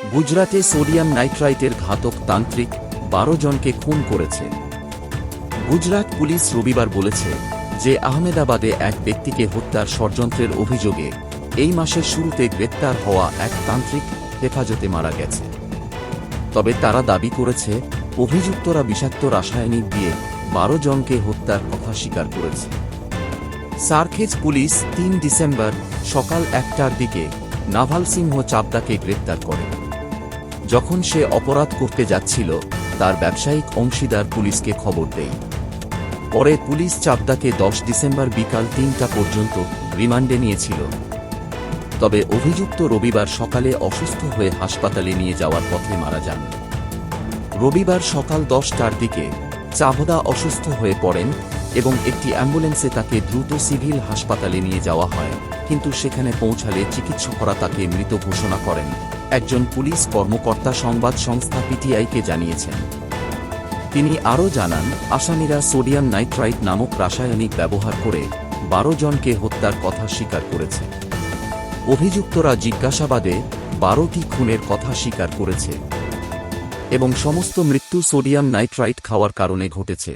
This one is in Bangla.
গুজরাটে সোডিয়াম নাইট্রাইটের ঘাতক তান্ত্রিক বারো জনকে খুন করেছে। গুজরাট পুলিশ রবিবার বলেছে যে আহমেদাবাদে এক ব্যক্তিকে হত্যার ষড়যন্ত্রের অভিযোগে এই মাসের শুরুতে গ্রেপ্তার হওয়া এক তান্ত্রিক হেফাজতে মারা গেছে। তবে তারা দাবি করেছে, অভিযুক্তরা বিষাক্ত রাসায়নিক দিয়ে বারো জনকে হত্যার কথা স্বীকার করেছে। সারখেজ পুলিশ তিন ডিসেম্বর সকাল একটার দিকে নাভাল সিংহ চাপদাকে গ্রেপ্তার করে। যখন সে অপরাধ করতে যাচ্ছিল, তার ব্যবসায়িক অংশীদার পুলিশকে খবর দেয়। পরে পুলিশ চাপদাকে দশ ডিসেম্বর বিকাল তিনটা পর্যন্ত রিমান্ডে নিয়েছিল। তবে অভিযুক্ত রবিবার সকালে অসুস্থ হয়ে হাসপাতালে নিয়ে যাওয়ার পথে মারা যান। রবিবার সকাল দশটার দিকে চাভদা অসুস্থ হয়ে পড়েন এবং একটি অ্যাম্বুলেন্সে তাকে দ্রুত সিভিল হাসপাতালে নিয়ে যাওয়া হয়, কিন্তু সেখানে পৌঁছালে চিকিৎসকরা তাকে মৃত ঘোষণা করেন। একজন পুলিশ কর্মকর্তা সংবাদ সংস্থা পিটিআইকে জানিয়েছেন। তিনি আরও জানান, আসামিরা সোডিয়াম নাইট্রাইট নামক রাসায়নিক ব্যবহার করে বারো জনকে হত্যার কথা স্বীকার করেছে। অভিযুক্তরা জিজ্ঞাসাবাদে বারোটি খুনের কথা স্বীকার করেছে এবং সমস্ত মৃত্যু সোডিয়াম নাইট্রাইট খাওয়ার কারণে ঘটেছে।